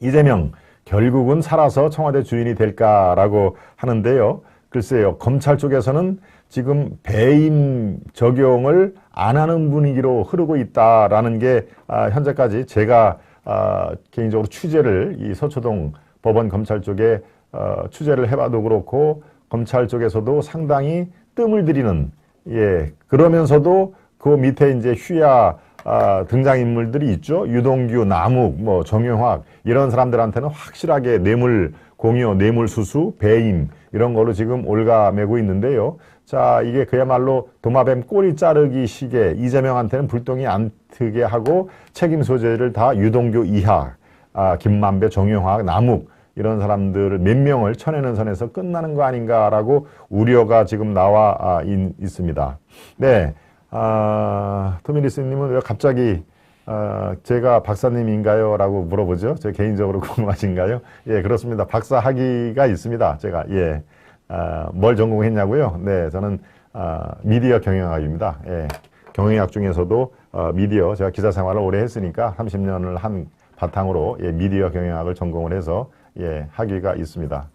이재명 결국은 살아서 청와대 주인이 될까라고 하는데요. 글쎄요. 검찰 쪽에서는 지금 배임 적용을 안 하는 분위기로 흐르고 있다라는 게 아, 현재까지 제가 아, 개인적으로 취재를 이 서초동 법원 검찰 쪽에 어, 취재를 해봐도 그렇고 검찰 쪽에서도 상당히 뜸을 들이는 예 그러면서도 그 밑에 이제 휘하 아, 등장인물들이 있죠. 유동규, 남욱, 뭐 정영학 이런 사람들한테는 확실하게 뇌물 공여, 뇌물 수수, 배임 이런 거로 지금 올가매고 있는데요. 자, 이게 그야말로 도마뱀 꼬리 자르기 식의 이재명한테는 불똥이 안 트게 하고 책임 소재를 다 유동규 이하, 아, 김만배, 정영학, 남욱 이런 사람들을 몇 명을 쳐내는 선에서 끝나는 거 아닌가라고 우려가 지금 나와 아, 있, 있습니다. 네. 아, 토미리스님은 왜 갑자기 아, 제가 박사님인가요? 라고 물어보죠. 제 개인적으로 궁금하신가요? 예, 그렇습니다. 박사 학위가 있습니다. 제가, 예. 아, 뭘 전공했냐고요? 네, 저는 아, 미디어 경영학입니다. 예. 경영학 중에서도 어, 미디어, 제가 기자 생활을 오래 했으니까 30년을 한 바탕으로 예, 미디어 경영학을 전공을 해서 예, 학위가 있습니다.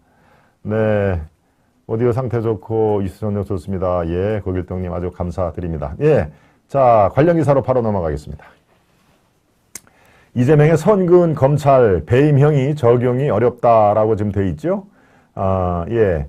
네. 오디오 상태 좋고 이수정력 좋습니다. 예, 고길동님 아주 감사드립니다. 예, 자 관련 기사로 바로 넘어가겠습니다. 이재명의 선근 검찰 배임형이 적용이 어렵다라고 지금 돼 있죠. 아, 예.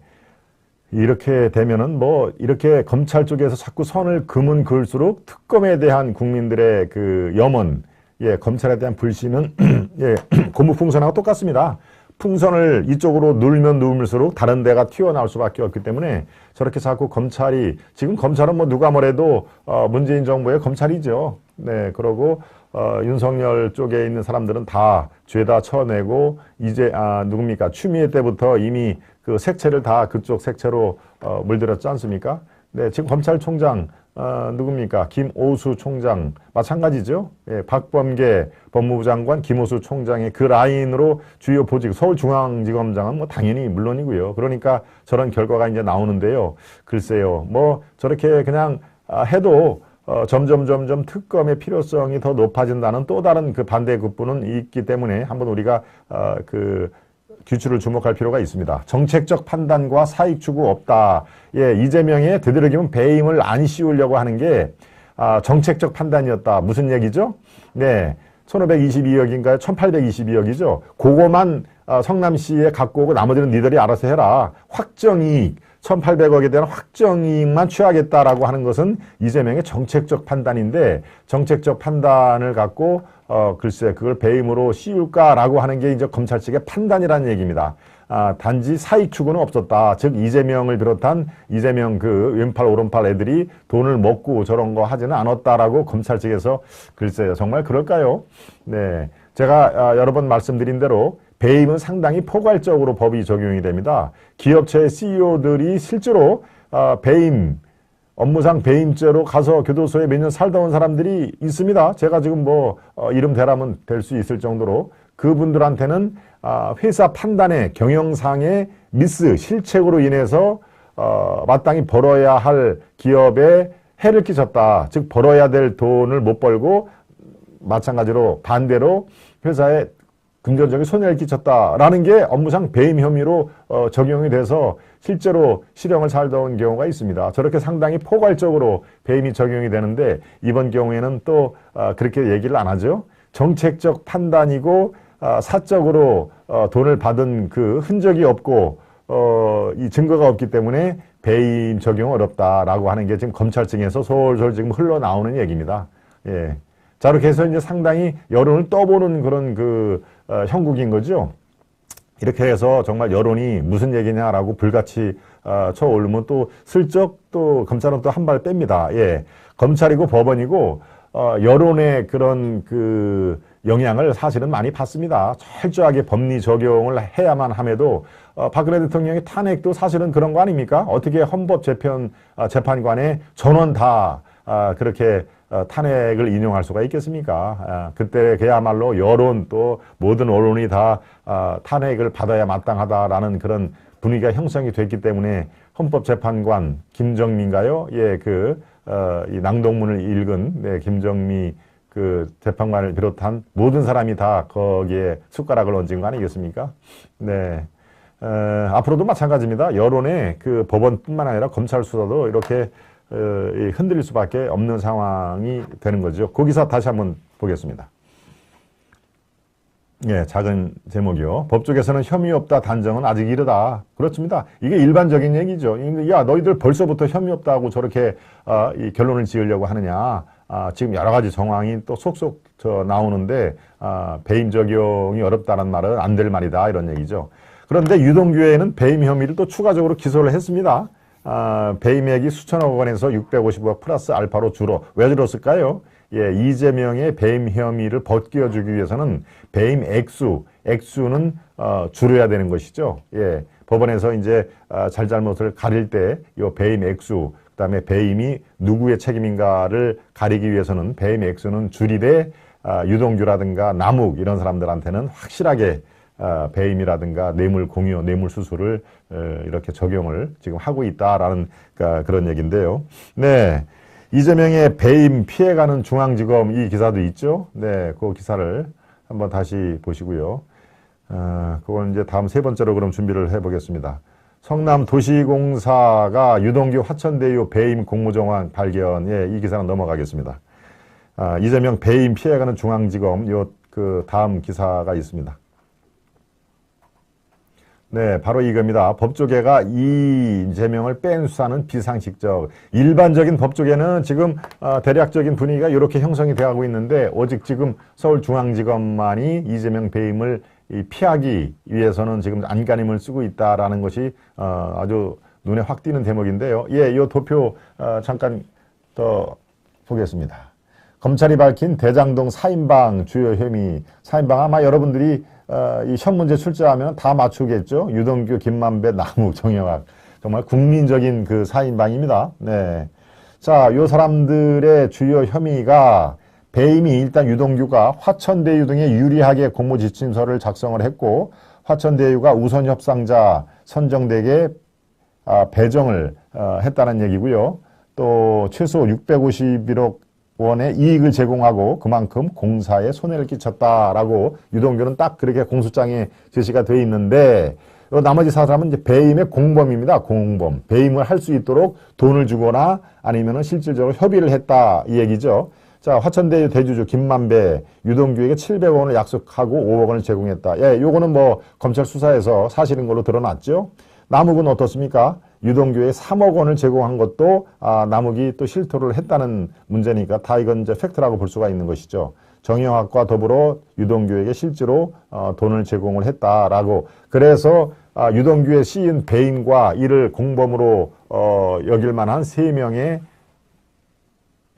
이렇게 되면은 뭐 이렇게 검찰 쪽에서 자꾸 선을 그문 그을수록 특검에 대한 국민들의 그 염원, 예, 검찰에 대한 불신은 예, 고무풍선하고 똑같습니다. 풍선을 이쪽으로 눌면 누울수록 다른 데가 튀어나올 수밖에 없기 때문에 저렇게 자꾸 검찰이 지금 검찰은 뭐 누가 뭐래도 어 문재인 정부의 검찰이죠. 네, 그러고 어 윤석열 쪽에 있는 사람들은 다 죄다 쳐내고 이제 아 누굽니까 추미애 때부터 이미 그 색채를 다 그쪽 색채로 어 물들였지 않습니까? 네, 지금 검찰총장 어, 누굽니까? 김오수 총장 마찬가지죠. 예, 박범계 법무부 장관, 김오수 총장의 그 라인으로 주요 보직 서울중앙지검장은 뭐 당연히 물론이고요. 그러니까 저런 결과가 이제 나오는데요. 글쎄요, 뭐 저렇게 그냥 아, 해도 어, 점점 점점 특검의 필요성이 더 높아진다는 또 다른 그 반대 급부는 있기 때문에 한번 우리가 어, 그 규칙을 주목할 필요가 있습니다. 정책적 판단과 사익 추구 없다. 예, 이재명의 되도록이면 배임을 안 씌우려고 하는 게 아, 정책적 판단이었다. 무슨 얘기죠? 네. 1522억인가요? 1822억이죠. 그거만 아, 성남시에 갖고 오고 나머지는 니들이 알아서 해라. 확정이익. 1,800억에 대한 확정이익만 취하겠다라고 하는 것은 이재명의 정책적 판단인데 정책적 판단을 갖고 어 글쎄 그걸 배임으로 씌울까라고 하는 게 이제 검찰 측의 판단이라는 얘기입니다. 아, 단지 사익 추구는 없었다. 즉 이재명을 비롯한 이재명 그 왼팔 오른팔 애들이 돈을 먹고 저런 거 하지는 않았다라고 검찰 측에서 글쎄요 정말 그럴까요? 네, 제가 아, 여러 번 말씀드린 대로 배임은 상당히 포괄적으로 법이 적용이 됩니다. 기업체 CEO들이 실제로 어, 배임, 업무상 배임죄로 가서 교도소에 몇 년 살다 온 사람들이 있습니다. 제가 지금 뭐 어, 이름 대라면 될 수 있을 정도로 그분들한테는 아, 회사 판단의 경영상의 미스, 실책으로 인해서 어, 마땅히 벌어야 할 기업에 해를 끼쳤다. 즉 벌어야 될 돈을 못 벌고 마찬가지로 반대로 회사에 금전적인 손해를 끼쳤다라는 게 업무상 배임 혐의로 어, 적용이 돼서 실제로 실형을 온 경우가 있습니다. 저렇게 상당히 포괄적으로 배임이 적용이 되는데 이번 경우에는 또 어, 그렇게 얘기를 안 하죠. 정책적 판단이고 어, 사적으로 어, 돈을 받은 그 흔적이 없고 어, 이 증거가 없기 때문에 배임 적용 어렵다라고 하는 게 지금 검찰 측에서 솔솔 지금 흘러나오는 얘기입니다. 예. 자, 이렇게 해서 이제 상당히 여론을 떠보는 그런 그 어, 형국인 거죠. 이렇게 해서 정말 여론이 무슨 얘기냐라고 불같이 어, 쳐올르면 또 슬쩍 또 검찰은 또 한 발 뺍니다. 예. 검찰이고 법원이고 어, 여론의 그런 그 영향을 사실은 많이 받습니다. 철저하게 법리 적용을 해야만 함에도 어, 박근혜 대통령의 탄핵도 사실은 그런 거 아닙니까? 어떻게 헌법 재편 어, 재판관의 전원 다 아, 그렇게 어, 탄핵을 인용할 수가 있겠습니까? 아, 그때 그야말로 여론 또 모든 언론이 다 아, 탄핵을 받아야 마땅하다라는 그런 분위기가 형성이 됐기 때문에 헌법재판관 김정민가요? 예, 그 어, 이 낭독문을 읽은 네, 김정미 그 재판관을 비롯한 모든 사람이 다 거기에 숟가락을 얹은 거 아니겠습니까? 네. 에, 앞으로도 마찬가지입니다. 여론의 그 법원뿐만 아니라 검찰 수사도 이렇게 어, 이 흔들릴 수밖에 없는 상황이 되는 거죠. 그 기사 다시 한번 보겠습니다. 예, 작은 제목이요. 법조계에서는 혐의 없다 단정은 아직 이르다. 그렇습니다. 이게 일반적인 얘기죠. 야, 너희들 벌써부터 혐의 없다고 저렇게 어, 이 결론을 지으려고 하느냐. 아, 지금 여러 가지 정황이 또 속속 저 나오는데 아, 배임 적용이 어렵다는 말은 안 될 말이다 이런 얘기죠. 그런데 유동규에는 배임 혐의를 또 추가적으로 기소를 했습니다. 아, 배임액이 수천억 원에서 650억 플러스 알파로 줄어. 왜 줄었을까요? 예, 이재명의 배임 혐의를 벗겨주기 위해서는 배임 액수, 액수는 어, 줄여야 되는 것이죠. 예, 법원에서 이제 어, 잘잘못을 가릴 때 이 배임 액수, 그다음에 배임이 누구의 책임인가를 가리기 위해서는 배임 액수는 줄이되 어, 유동규라든가 남욱 이런 사람들한테는 확실하게 어, 배임이라든가 뇌물 공유, 뇌물 수수를 어, 이렇게 적용을 지금 하고 있다라는 그, 그런 얘기인데요. 네. 이재명의 배임 피해가는 중앙지검 이 기사도 있죠. 네, 그 기사를 한번 다시 보시고요. 어, 그건 이제 다음 세 번째로 그럼 준비를 해보겠습니다. 성남 도시공사가 유동규 화천대유 배임 공모정황 발견. 예, 이 기사는 넘어가겠습니다. 아, 이재명 배임 피해가는 중앙지검 요 그 다음 기사가 있습니다. 네, 바로 이겁니다. 법조계가 이재명을 뺀 수사는 비상식적. 일반적인 법조계는 지금 어, 대략적인 분위기가 이렇게 형성이 되어가고 있는데 오직 지금 서울중앙지검만이 이재명 배임을 피하기 위해서는 지금 안간힘을 쓰고 있다라는 것이 어, 아주 눈에 확 띄는 대목인데요. 예, 이 도표 어, 잠깐 더 보겠습니다. 검찰이 밝힌 대장동 사인방 주요 혐의 사인방 아마 여러분들이 어, 이 시험 문제 출제하면 다 맞추겠죠. 유동규, 김만배, 남욱, 정영학. 정말 국민적인 그 사인방입니다. 네. 자, 요 사람들의 주요 혐의가 배임이 일단 유동규가 화천대유 등에 유리하게 공모 지침서를 작성을 했고 화천대유가 우선 협상자 선정되게 아, 배정을 어, 했다는 얘기고요. 또 최소 651억 원의 이익을 제공하고 그만큼 공사에 손해를 끼쳤다라고 유동규는 딱 그렇게 공소장에 제시가 되어 있는데 나머지 사람은 이제 배임의 공범입니다. 공범. 배임을 할 수 있도록 돈을 주거나 아니면은 실질적으로 협의를 했다 이 얘기죠. 자, 화천대유 대주주 김만배, 유동규에게 700원을 약속하고 5억 원을 제공했다. 예, 요거는 뭐 검찰 수사에서 사실인 걸로 드러났죠. 남욱은 어떻습니까? 유동규에 3억 원을 제공한 것도 아, 남욱이 또 실토를 했다는 문제니까 다 이건 이제 팩트라고 볼 수가 있는 것이죠. 정영학과 더불어 유동규에게 실제로 어, 돈을 제공을 했다라고 그래서 아, 유동규의 시인 배임과 이를 공범으로 어, 여길 만한 세 명의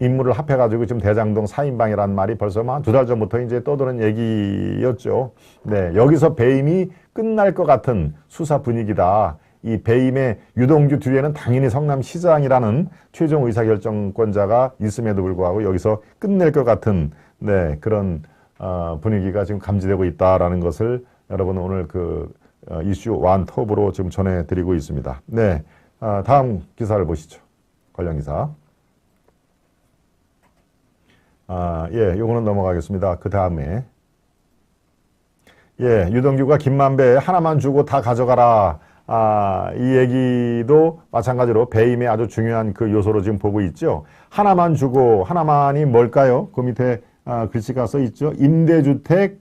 인물을 합해가지고 지금 대장동 사인방이라는 말이 벌써 한 두 달 전부터 이제 떠도는 얘기였죠. 네, 여기서 배임이 끝날 것 같은 수사 분위기다. 이 배임의 유동규 뒤에는 당연히 성남시장이라는 최종 의사결정권자가 있음에도 불구하고 여기서 끝낼 것 같은 네, 그런 어, 분위기가 지금 감지되고 있다라는 것을 여러분 오늘 그 어, 이슈 완톱으로 지금 전해드리고 있습니다. 네, 어, 다음 기사를 보시죠. 관련 기사. 아, 예, 요거는 넘어가겠습니다. 그 다음에 예, 유동규가 김만배 하나만 주고 다 가져가라. 아, 이 얘기도 마찬가지로 배임의 아주 중요한 그 요소로 지금 보고 있죠. 하나만 주고 하나만이 뭘까요? 그 밑에 아, 글씨가 써 있죠. 임대주택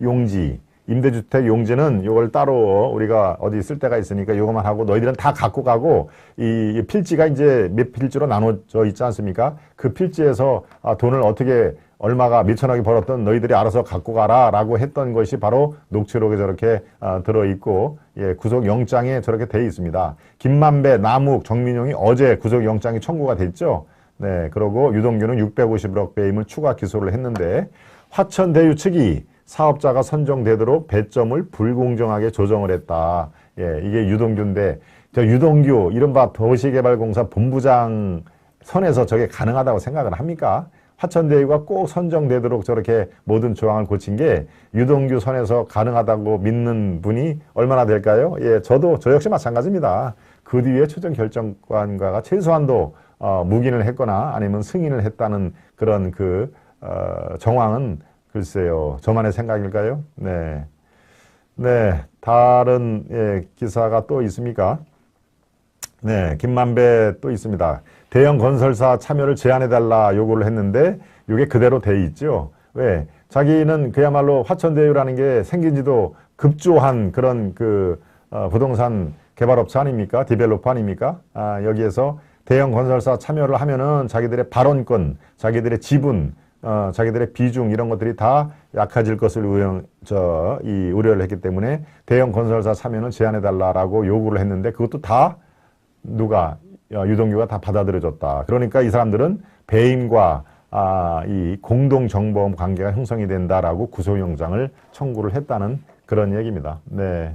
용지. 임대주택 용지는 이걸 따로 우리가 어디 쓸 데가 있으니까 이것만 하고 너희들은 다 갖고 가고 이 필지가 이제 몇 필지로 나눠져 있지 않습니까? 그 필지에서 아, 돈을 어떻게 얼마가 몇천억이 벌었던 너희들이 알아서 갖고 가라 라고 했던 것이 바로 녹취록에 저렇게 어, 들어있고 예, 구속영장에 저렇게 돼 있습니다. 김만배, 남욱, 정민용이 어제 구속영장이 청구가 됐죠. 네, 그러고 유동규는 650억 배임을 추가 기소를 했는데 화천대유 측이 사업자가 선정되도록 배점을 불공정하게 조정을 했다. 예, 이게 유동규인데 저 유동규 이른바 도시개발공사 본부장 선에서 저게 가능하다고 생각을 합니까? 화천대유가 꼭 선정되도록 저렇게 모든 조항을 고친 게 유동규 선에서 가능하다고 믿는 분이 얼마나 될까요? 예, 저도 저 역시 마찬가지입니다. 그 뒤에 최종 결정관과가 최소한도 어, 묵인을 했거나 아니면 승인을 했다는 그런 그 어, 정황은 글쎄요, 저만의 생각일까요? 네. 네, 다른 예, 기사가 또 있습니까? 네, 김만배 또 있습니다. 대형 건설사 참여를 제한해달라 요구를 했는데 이게 그대로 돼 있죠. 왜? 자기는 그야말로 화천대유라는 게 생긴 지도 급조한 그런 그 어, 부동산 개발업체 아닙니까? 디벨로퍼 아닙니까? 아, 여기에서 대형 건설사 참여를 하면은 자기들의 발언권, 자기들의 지분, 어, 자기들의 비중 이런 것들이 다 약해질 것을 우려, 저, 이 우려를 했기 때문에 대형 건설사 참여는 제한해달라라고 요구를 했는데 그것도 다 누가 어, 유동규가 다 받아들여졌다. 그러니까 이 사람들은 배임과 아, 이 공동 정보험 관계가 형성이 된다라고 구속영장을 청구를 했다는 그런 얘기입니다. 네.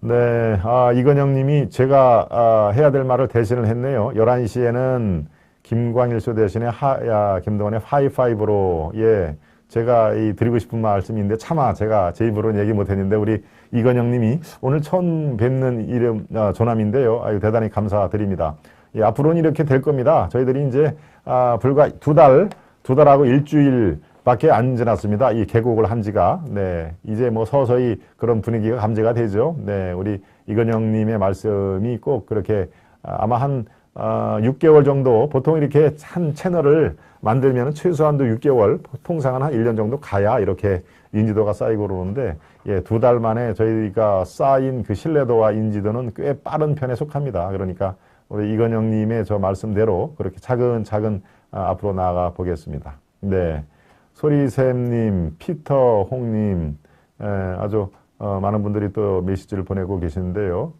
네, 아, 이건영 님이 제가 아, 해야 될 말을 대신을 했네요. 11시에는 김광일쇼 대신에 하, 야, 김동원의 하이파이브로, 예, 제가 이 드리고 싶은 말씀인데 차마 제가 제 입으로는 얘기 못 했는데 우리 이건영 님이 오늘 처음 뵙는 이름, 아, 조남인데요. 아유, 대단히 감사드립니다. 예, 앞으로는 이렇게 될 겁니다. 저희들이 이제, 아, 불과 두 달, 두 달하고 일주일 밖에 안 지났습니다. 이 개국을 한 지가. 네. 이제 뭐 서서히 그런 분위기가 감지가 되죠. 네. 우리 이건영 님의 말씀이 꼭 그렇게 아, 아마 한 어, 6개월 정도 보통 이렇게 한 채널을 만들면 최소한도 6개월 통상은 한 1년 정도 가야 이렇게 인지도가 쌓이고 그러는데 예, 두 달 만에 저희가 쌓인 그 신뢰도와 인지도는 꽤 빠른 편에 속합니다. 그러니까 우리 이건영 님의 저 말씀대로 그렇게 차근차근 아, 앞으로 나아가 보겠습니다. 네. 소리샘 님, 피터 홍님, 에, 아주 어, 많은 분들이 또 메시지를 보내고 계시는데요.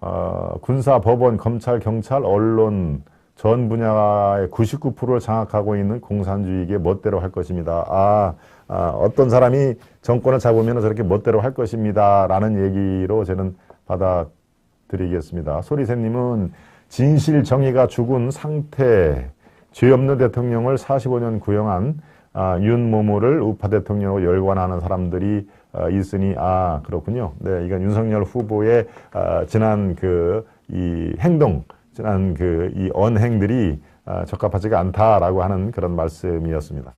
어, 군사, 법원, 검찰, 경찰, 언론 전 분야의 99%를 장악하고 있는 공산주의계 멋대로 할 것입니다. 아, 아, 어떤 사람이 정권을 잡으면 저렇게 멋대로 할 것입니다. 라는 얘기로 저는 받아들이겠습니다. 소리샘님은 진실 정의가 죽은 상태, 죄 없는 대통령을 45년 구형한 아, 윤모모를 우파 대통령으로 열관하는 사람들이 아, 있으니 아 그렇군요. 네, 이건 윤석열 후보의 아, 지난 그 이 행동, 지난 그 이 언행들이 아, 적합하지가 않다라고 하는 그런 말씀이었습니다.